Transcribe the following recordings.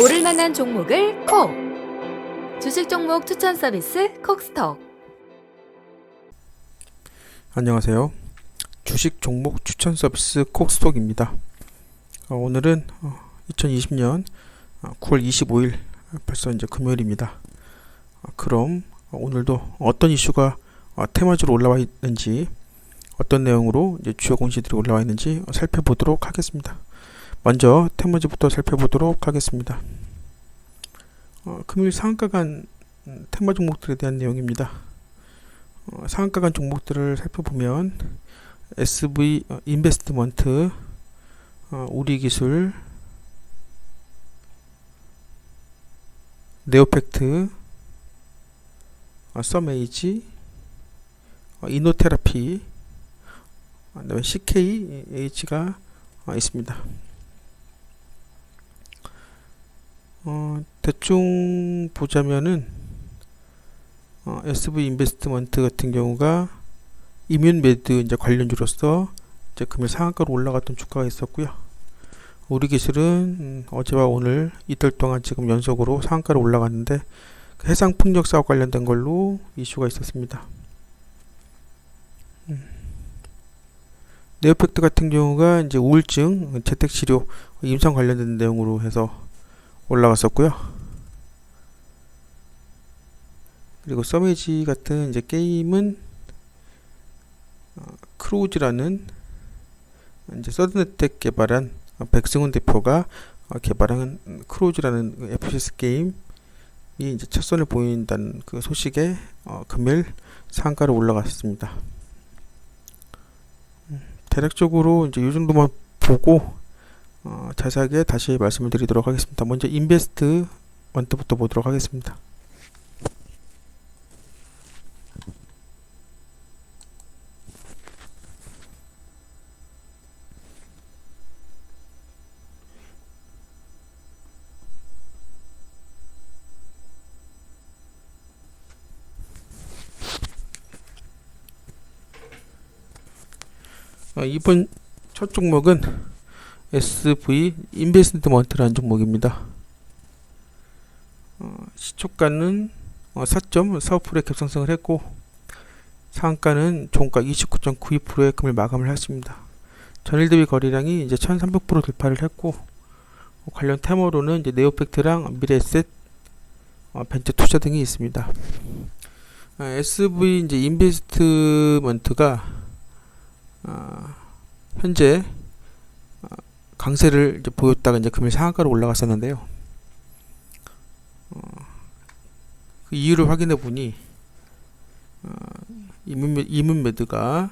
오를 만한 종목을 콕! 주식 종목 추천 서비스 콕스톡. 안녕하세요. 주식 종목 추천 서비스 콕스톡입니다. 어, 오늘은 2020년 9월 25일 벌써 이제 금요일입니다. 어, 그럼 오늘도 어떤 이슈가 어, 테마주로 올라와 있는지 어떤 내용으로 이제 주요 공시들이 올라와 있는지 살펴보도록 하겠습니다. 먼저 테마주부터 살펴보도록 하겠습니다. 어, 금요일 상한가 간 음, 테마 종목들에 대한 내용입니다. 어, 상한가 간 종목들을 살펴보면 SV 어, 인베스트먼트, 어, 우리기술, 네오팩트, 어, 썸에이지, 어, 이노테라피, 어, 그다음에 CKH가 어, 있습니다. 어, 대충 보자면은 어, SV 인베스트먼트 같은 경우가 이뮨 매드 이제 관련주로서 이제 금일 상한가로 올라갔던 주가가 있었고요. 우리 기술은 음, 어제와 오늘 이틀 동안 지금 연속으로 상한가로 올라갔는데 그 해상 풍력 사업 관련된 걸로 이슈가 있었습니다. 네오팩트 같은 경우가 이제 우울증, 재택 치료, 임상 관련된 내용으로 해서 올라갔었고요. 그리고 서메지 같은 이제 게임은 어, 크로우즈라는 이제 서든네텍 개발한 어, 백승훈 대표가 어, 개발한 크로우즈라는 FPS 게임이 이제 첫 선을 보인다는 그 소식에 어, 금일 상가로 올라갔습니다. 음, 대략적으로 이제 이 정도만 보고 어, 자세하게 다시 말씀을 드리도록 하겠습니다. 먼저 인베스트 원트부터 보도록 하겠습니다. 이번 첫 종목은 SV 인베스트먼트라는 종목입니다. 어, 시초가는 어, 4.45%의 갭상승을 했고 상한가는 종가 29.92%의 금을 마감을 했습니다. 전일 대비 거래량이 이제 1,300% 돌파를 했고 어, 관련 테마로는 이제 네오팩트랑 미래에셋, 어, 벤처 투자 등이 있습니다. 어, SV 이제 인베스트먼트가 어, 현재 강세를 이제 보였다가 이제 금일 상한가로 올라갔었는데요. 어, 그 이유를 확인해 보니 어, 이문 이문 매드가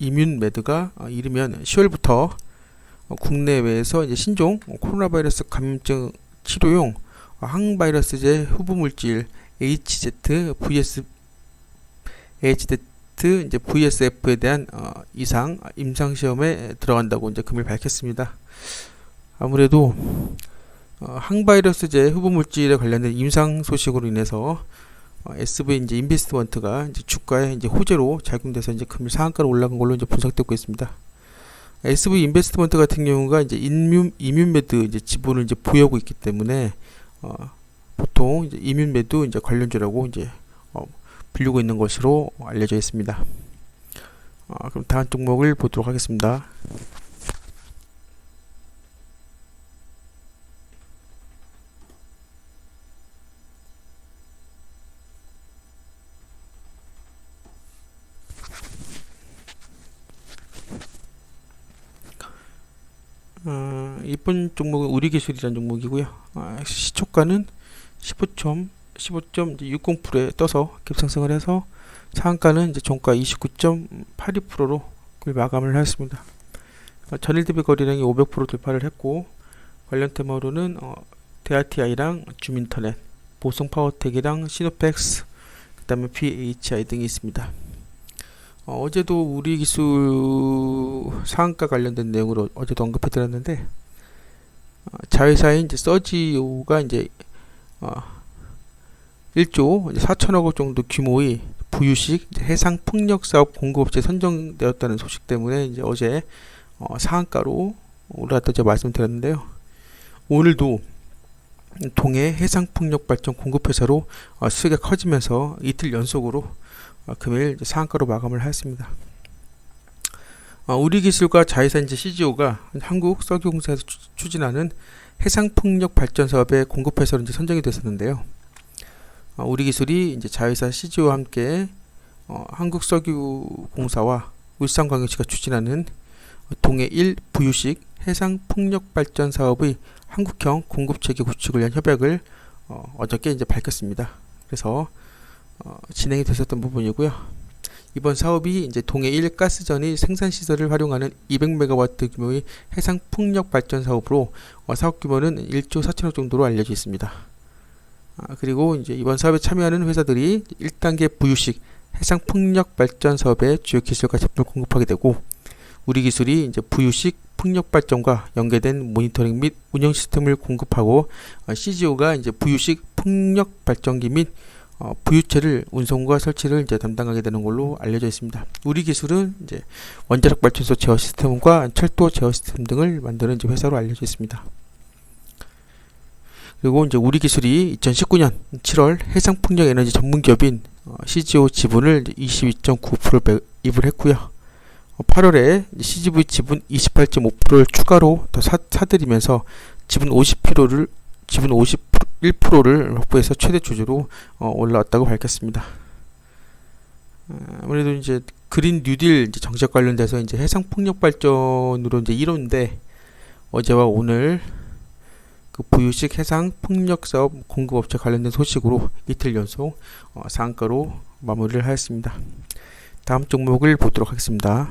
이뮨 매드가 어, 이르면 10월부터 어, 국내외에서 이제 신종 코로나 바이러스 감염증 치료용 항바이러스제 후보 물질 HZ, VS, HZ 이제 VSF에 대한 어, 이상 임상 시험에 들어간다고 이제 금일 밝혔습니다. 아무래도 어, 항바이러스제 후보 물질에 관련된 임상 소식으로 인해서 어, SV 이제 인베스트먼트가 이제 주가에 이제 호재로 작용돼서 이제 금일 상한가로 올라간 걸로 이제 분석되고 있습니다. SV 인베스트먼트 같은 경우가 이제 이뮨 이뮨매드 이제 지분을 이제 보유하고 있기 때문에 어, 보통 이제 이뮨매드 이제 관련주라고 이제 어, 불리고 있는 것으로 알려져 있습니다. 어, 그럼 다음 종목을 보도록 하겠습니다. 어, 이번 종목은 우리기술이라는 종목이고요. 어, 시초가는 15점 15.60%에 떠서 급상승을 해서 상한가는 이제 종가 29.82%로 마감을 했습니다. 어, 전일 대비 거래량이 500% 돌파를 했고 관련 테마로는 어, 대아티아이랑 주민터넷, 보성파워텍이랑 시노펙스, 그 다음에 PHI 등이 있습니다. 어, 어제도 우리 기술 상한가 관련된 내용으로 어제도 언급해드렸는데 어, 자회사인 이제 서지오가 이제 어, 1조 4천억 원 정도 규모의 부유식 해상 풍력 사업 공급업체 선정되었다는 소식 때문에 이제 어제 어, 상한가로 올라갔다 제가 말씀드렸는데요. 오늘도 동해 해상 풍력 발전 공급회사로 어, 수익이 커지면서 이틀 연속으로 어, 금일 상한가로 마감을 하였습니다. 어, 우리기술과 자회사인제 CGO가 한국 석유공사에서 추- 추진하는 해상풍력 발전 사업의 공급회사로 이제 선정이 됐었는데요. 어, 우리 기술이 이제 자회사 CGO와 함께 어, 한국석유공사와 울산광역시가 추진하는 동해 1 부유식 해상풍력발전 사업의 한국형 공급체계 구축을 위한 협약을 어, 어저께 이제 밝혔습니다. 그래서 어, 진행이 됐었던 부분이고요. 이번 사업이 이제 동해 1 가스전의 생산 시설을 활용하는 200메가와트 규모의 해상 풍력 발전 사업으로 어, 사업 규모는 1조 4천억 정도로 알려져 있습니다. 아, 그리고 이제 이번 사업에 참여하는 회사들이 1단계 부유식 해상 풍력 발전 사업의 주요 기술과 제품을 공급하게 되고 우리 기술이 이제 부유식 풍력 발전과 연계된 모니터링 및 운영 시스템을 공급하고 어, CGO가 이제 부유식 풍력 발전기 및 어, 부유체를 운송과 설치를 이제 담당하게 되는 걸로 알려져 있습니다. 우리 기술은 이제 원자력 발전소 제어 시스템과 철도 제어 시스템 등을 만드는 이제 회사로 알려져 있습니다. 그리고 이제 우리 기술이 2019년 7월 해상 풍력 에너지 전문 기업인 어, CGO 지분을 22.9%를 매입을 했고요. 어, 8월에 CGV 지분 28.5%를 추가로 더 사, 사들이면서 지분 50%를 지분 51%를 확보해서 최대 주주로 어, 올라왔다고 밝혔습니다. 어, 아무래도 이제 그린 뉴딜 이제 정책 관련돼서 이제 해상 풍력 발전으로 이제 이론인데 어제와 오늘 그 부유식 해상 풍력 사업 공급업체 관련된 소식으로 이틀 연속 어, 상한가로 마무리를 하였습니다. 다음 종목을 보도록 하겠습니다.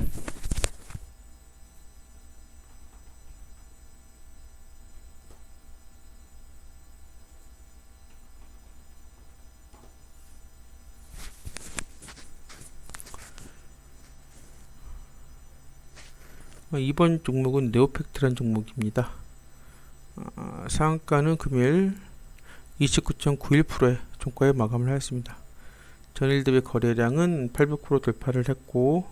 어, 이번 종목은 네오팩트란 종목입니다. 어, 상한가는 금일 29.91%의 종가에 마감을 하였습니다. 전일 대비 거래량은 800% 돌파를 했고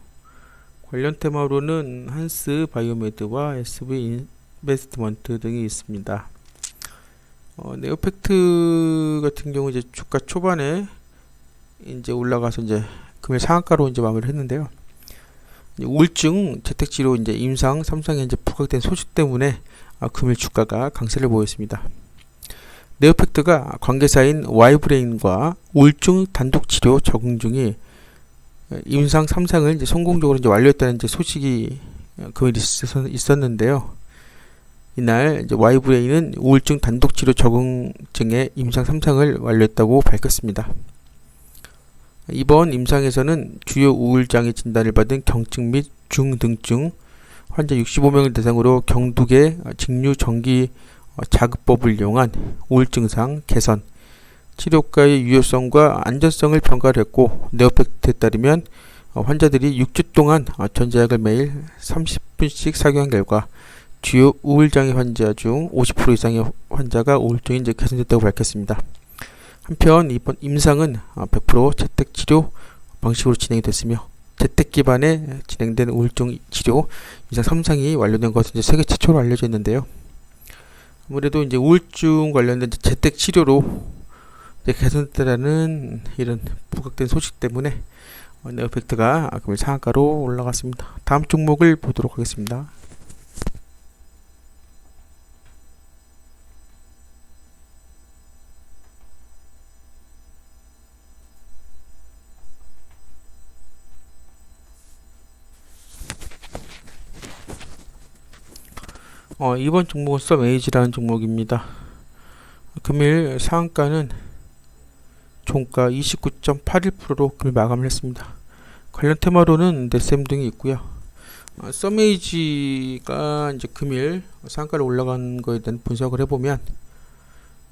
관련 테마로는 한스 바이오메드와 SV 인베스트먼트 등이 있습니다. 어, 네오팩트 같은 경우 이제 주가 초반에 이제 올라가서 이제 금일 상한가로 이제 마무리를 했는데요. 우울증 재택치료 이제 임상 삼상에 이제 부각된 소식 때문에 아, 금일 주가가 강세를 보였습니다. 네오팩트가 관계사인 와이브레인과 우울증 단독 치료 적응 중에 임상 3상을 이제 성공적으로 이제 완료했다는 이제 소식이 어, 금일 있었- 있었는데요. 이날 이제 와이브레인은 우울증 단독 치료 적응증의 임상 3상을 완료했다고 밝혔습니다. 이번 임상에서는 주요 우울장애 진단을 받은 경증 및 중등증 환자 65명을 대상으로 경두계 직류 전기 어, 자극법을 이용한 우울증상 개선, 치료가의 유효성과 안전성을 평가를 했고 네오팩트에 따르면 어, 환자들이 6주 동안 어, 전자약을 매일 30분씩 착용한 결과 주요 우울장애 환자 중 50% 이상의 환자가 우울증이 이제 개선됐다고 밝혔습니다. 한편 이번 임상은 어, 100% 재택 치료 방식으로 진행이 됐으며 재택 기반의 진행된 우울증 치료 이상 3상이 완료된 것은 이제 세계 최초로 알려져 있는데요. 아무래도 이제 우울증 관련된 재택 치료로 이제 개선됐다는 이런 부각된 소식 때문에 어, 네오팩트가 금일 상한가로 올라갔습니다. 다음 종목을 보도록 하겠습니다. 어, 이번 종목은 썸 에이지라는 종목입니다. 금일 상한가는 종가 29.81%로 금일 마감을 했습니다. 관련 테마로는 넷셈 등이 있고요. 어, 썸에이지가 이제 금일 상한가를 올라간 거에 대한 분석을 해보면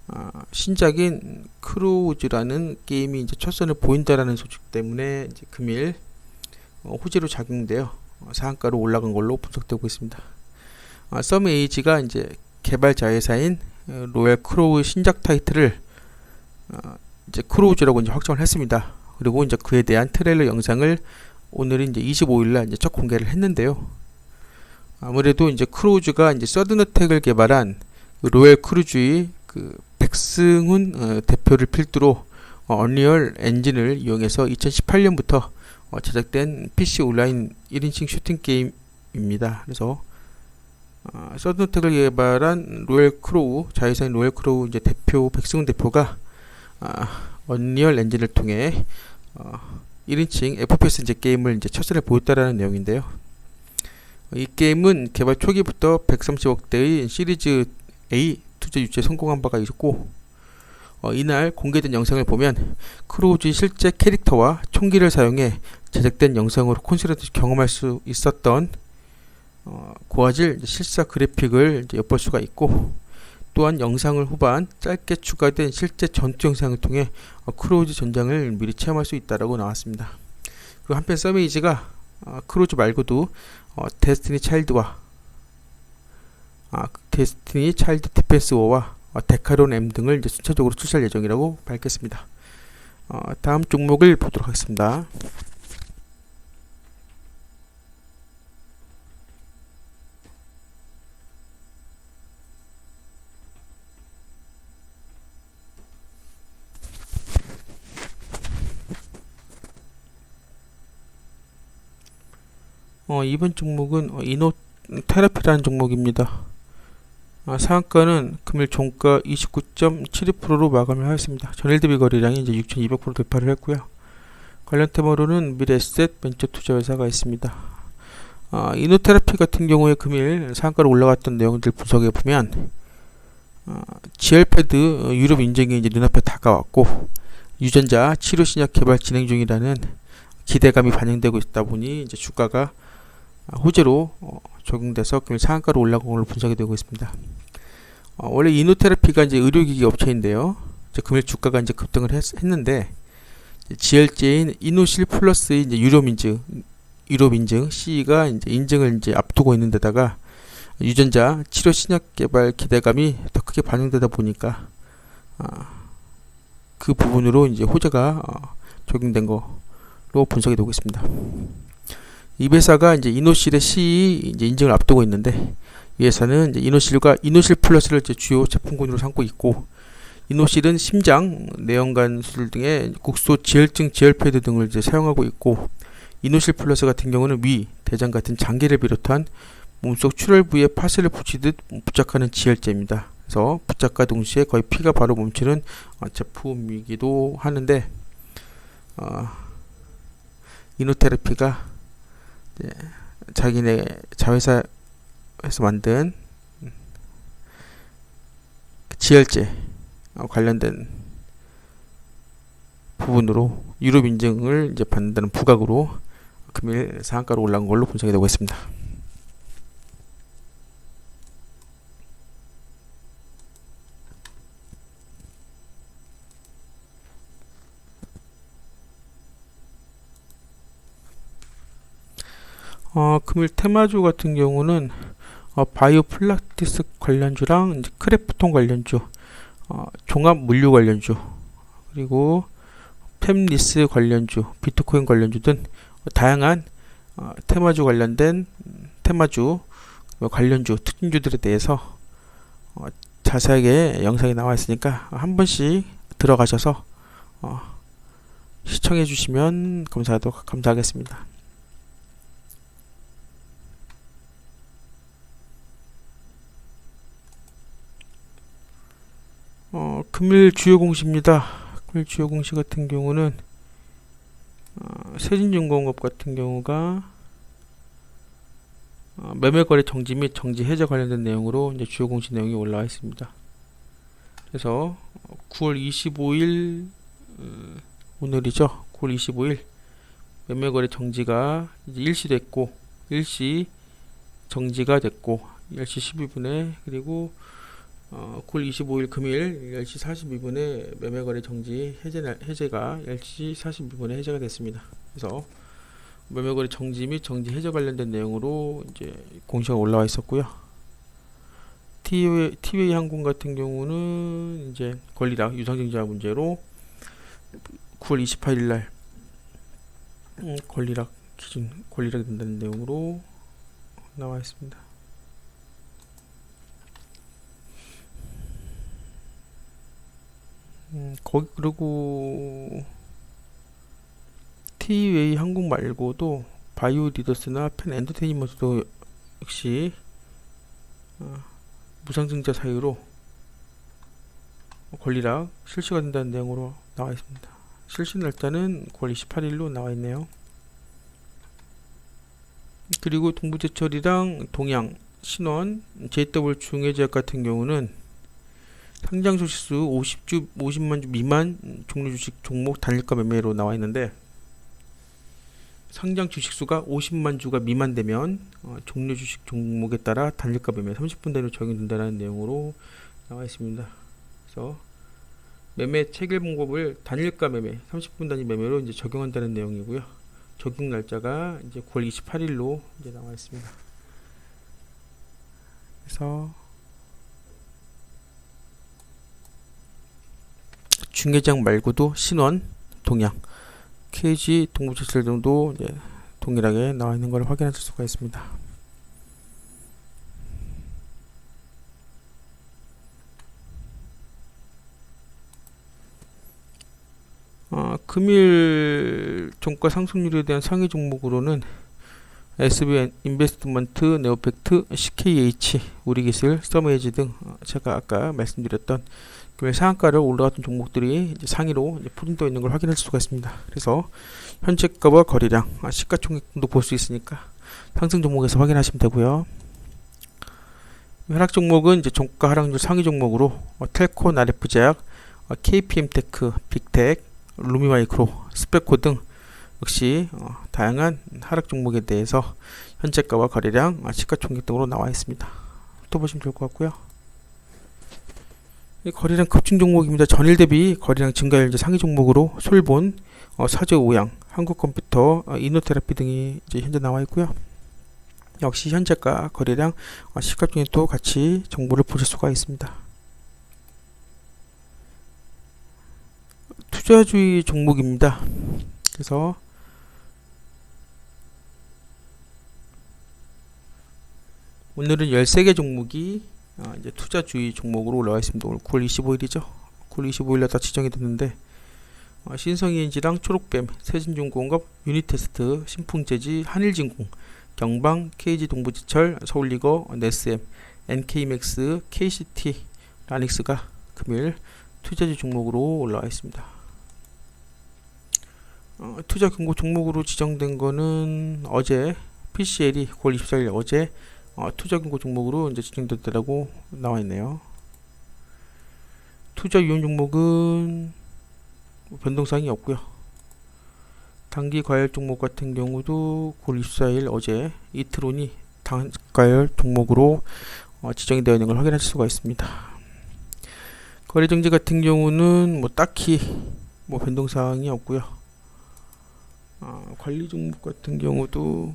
어, 신작인 크루즈라는 게임이 이제 첫 선을 보인다라는 소식 때문에 이제 금일 어, 호재로 작용되어 어, 상한가로 올라간 걸로 분석되고 있습니다. 아, 썸 에이지가 이제 개발 자 회사인 어, 로얄 크로우 신작 타이틀을 어, 이제 크로우즈라고 이제 확정을 했습니다. 그리고 이제 그에 대한 트레일러 영상을 오늘 이제 25일날 이제 첫 공개를 했는데요. 아무래도 이제 크루즈가 이제 서든어택을 개발한 그 로얄 크루즈의 그 백승훈 어, 대표를 필두로 어, 언리얼 엔진을 이용해서 2018년부터 어, 제작된 PC 온라인 1인칭 슈팅 게임입니다. 그래서 어, 서든어택을 개발한 로얄 크로우 자회사인 로얄 크로우 이제 대표 백승훈 대표가 아, 언리얼 엔진을 통해 어, 1인칭 FPS 이제 게임을 이제 첫째를 보였다라는 내용인데요. 이 게임은 개발 초기부터 130억 대의 시리즈 A 투자 유치에 성공한 바가 있었고 어, 이날 공개된 영상을 보면 크루즈 실제 캐릭터와 총기를 사용해 제작된 영상으로 콘솔에서 경험할 수 있었던 어, 고화질 실사 그래픽을 엿볼 수가 있고 또한 영상을 후반 짧게 추가된 실제 전투 영상을 통해 어, 크루즈 전장을 미리 체험할 수 있다라고 나왔습니다. 그리고 한편 서메이지가 어, 크루즈 말고도 어, 데스티니 차일드와 아, 데스티니 차일드 디펜스 워와 어, 데카론 M 등을 순차적으로 출시할 예정이라고 밝혔습니다. 어, 다음 종목을 보도록 하겠습니다. 어, 이번 종목은 어, 이노 테라피라는 종목입니다. 아, 상한가는 금일 종가 29.72%로 마감을 하였습니다. 전일 대비 거래량이 이제 6,200% 돌파를 했고요. 관련 테마로는 미래에셋 벤처 투자 회사가 있습니다. 아, 이노테라피 같은 경우에 금일 상한가로 올라갔던 내용들 분석해 보면 아, GL패드 어, 유럽 인증이 이제 눈앞에 다가왔고 유전자 치료 신약 개발 진행 중이라는 기대감이 반영되고 있다 보니 이제 주가가 아, 호재로 어, 적용돼서 상한가로 올라간 걸로 분석이 되고 있습니다. 어, 원래 이노테라피가 이제 의료기기 업체인데요. 금일 주가가 이제 급등을 했, 는데 지열제인 이노실 플러스의 이제 유럽 인증, 유럽 인증 CE가 이제 인증을 이제 앞두고 있는 데다가 유전자 치료 신약 개발 기대감이 더 크게 반영되다 보니까 아, 그 부분으로 이제 호재가 어, 적용된 거로 분석이 되고 있습니다. 이 회사가 이제 이노실의 CE 이제 인증을 앞두고 있는데 이 회사는 이제 이노실과 이노실 플러스를 이제 주요 제품군으로 삼고 있고 이노실은 심장, 내연관 수술 등의 국소 지혈증 지혈패드 등을 이제 사용하고 있고 이노실 플러스 같은 경우는 위, 대장 같은 장기를 비롯한 몸속 출혈 부위에 파스를 붙이듯 부착하는 지혈제입니다. 그래서 부착과 동시에 거의 피가 바로 멈추는 어, 제품이기도 하는데 어, 이노테라피가 자기네 자회사에서 만든 지혈제 어, 관련된 부분으로 유럽 인증을 이제 받는다는 부각으로 금일 상한가로 올라간 걸로 분석이 되고 있습니다. 어, 금일 테마주 같은 경우는 어, 바이오 플라티스 관련주랑 크래프톤 관련주, 어, 종합 물류 관련주, 그리고 팸리스 관련주, 비트코인 관련주 등 다양한 어, 테마주 관련된 음, 테마주 어, 관련주 특징주들에 대해서 어, 자세하게 영상이 나와 있으니까 한 번씩 들어가셔서 어, 시청해 주시면 감사하도 감사하겠습니다. 어, 금일 주요 공시입니다. 금일 주요 공시 같은 경우는 어, 세진중공업 같은 경우가 어, 매매거래 정지 및 정지 해제 관련된 내용으로 이제 주요 공시 내용이 올라와 있습니다. 그래서 9월 25일 어, 오늘이죠. 9월 25일 매매거래 정지가 이제 일시됐고 일시 정지가 됐고 10시 12분에 그리고 어, 9월 25일 금일 10시 42분에 매매거래 정지 해제 날- 해제가 10시 42분에 해제가 됐습니다. 그래서 매매거래 정지 및 정지 해제 관련된 내용으로 이제 공시가 올라와 있었고요. 티웨이, 티웨이 항공 같은 경우는 이제 권리락 유상증자 문제로 9월 28일 날 음, 권리락 기준 권리락이 된다는 내용으로 나와 있습니다. 음, 거기 그리고 T웨이 한국 말고도 바이오 리더스나 펜 엔터테인먼트도 역시 어, 무상증자 사유로 권리락 실시가 된다는 내용으로 나와 있습니다. 실시 날짜는 9월 28일로 나와 있네요. 그리고 동부제철이랑 동양, 신원, JW 중해제약 같은 경우는 상장 주식수 50주 50만 주 미만 종료 주식 종목 단일가 매매로 나와 있는데 상장 주식수가 50만 주가 미만되면 어, 종료 주식 종목에 따라 단일가 매매 30분 단위로 적용된다는 내용으로 나와 있습니다. 그래서 매매 체결 방법을 단일가 매매 30분 단위 매매로 이제 적용한다는 내용이고요. 적용 날짜가 이제 9월 28일로 이제 나와 있습니다. 그래서 중개장 말고도 신원, 동양, KG, 동부제철 등도 동일하게 나와 있는 걸 확인하실 수가 있습니다. 어, 금일 종가 상승률에 대한 상위 종목으로는 SB 인베스트먼트, 네오팩트, CKH, 우리기술, 서머에지 등 어, 제가 아까 말씀드렸던 금일 상한가를 올라갔던 종목들이 이제 상위로 이제 포진되어 있는 걸 확인할 수가 있습니다. 그래서 현재가와 거래량, 아, 시가총액도 볼 수 있으니까 상승 종목에서 확인하시면 되고요. 하락 종목은 이제 종가 하락률 상위 종목으로 어, 텔코, 나레프제약, 어, KPM테크, 빅텍, 루미마이크로, 스페코 등 역시 어, 다양한 하락 종목에 대해서 현재가와 거래량, 아, 시가총액 등으로 나와 있습니다. 또 보시면 좋을 것 같고요. 이 거래량 급증 종목입니다. 전일 대비 거래량 증가율 이제 상위 종목으로 솔본, 어, 사저 오양, 한국컴퓨터, 어, 이노테라피 등이 이제 현재 나와 있고요. 역시 현재가 거래량 어, 시가총액도 같이 정보를 보실 수가 있습니다. 투자주의 종목입니다. 그래서 오늘은 13개 종목이 어, 이제 투자주의 종목으로 올라와 있습니다. 오늘 9월 25일이죠. 9월 25일에 다 지정이 됐는데 어, 신성이엔지랑 초록뱀, 세진중공업, 유니테스트, 신풍재지, 한일진공, 경방, KG동부지철, 서울리거, 네스엠, NK맥스, KCT, 라닉스가 금일 투자주 종목으로 올라와 있습니다. 어, 투자 경고 종목으로 지정된 거는 어제 PCL이 9월 24일 어제 어, 투자 경고 종목으로 이제 지정됐다라고 나와 있네요. 투자 유형 종목은 뭐 변동사항이 없고요. 단기 과열 종목 같은 경우도 9월 24일 어제 이트론이 단과열 종목으로 어, 지정이 되어 있는 걸 확인할 수가 있습니다. 거래 정지 같은 경우는 뭐 딱히 뭐 변동 사항이 없고요. 아, 관리 종목 같은 경우도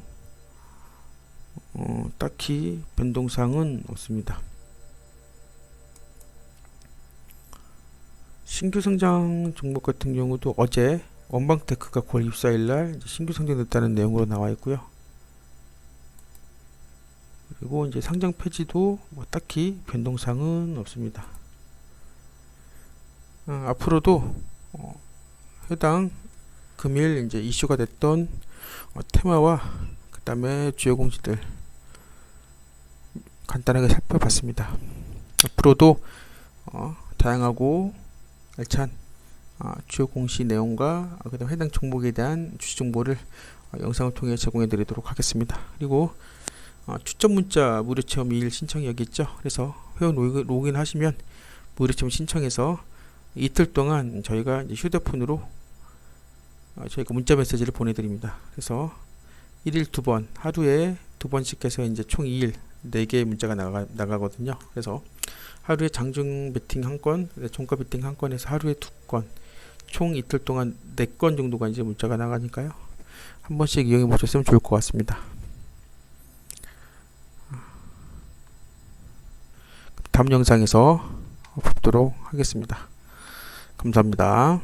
어, 딱히 변동 사항은 없습니다. 신규 성장 종목 같은 경우도 어제 원방테크가 9월 24일 날 이제 신규 상장됐다는 내용으로 나와 있고요. 그리고 이제 상장 폐지도 뭐 딱히 변동사항은 없습니다. 어, 앞으로도 어, 해당 금일 이제 이슈가 됐던 어, 테마와 그 다음에 주요 공지들 간단하게 살펴봤습니다. 앞으로도 어, 다양하고 알찬 어, 주요 공시 내용과 어, 그다음 해당 종목에 대한 주식 정보를 어, 영상을 통해 제공해 드리도록 하겠습니다. 그리고 어, 추천 문자 무료 체험 2일 신청이 여기 있죠. 그래서 회원 로그- 로그인 하시면 무료 체험 신청해서 이틀 동안 저희가 휴대폰으로 어, 저희가 문자 메시지를 보내드립니다. 그래서 1일 두 번, 하루에 두 번씩 해서 이제 총 2일 4개의 문자가 나가, 나가거든요. 그래서 하루에 장중 베팅 한 건, 종가 베팅 한 건에서 하루에 두 건, 총 이틀 동안 4건 정도가 이제 문자가 나가니까요. 한 번씩 이용해 보셨으면 좋을 것 같습니다. 다음 영상에서 뵙도록 하겠습니다. 감사합니다.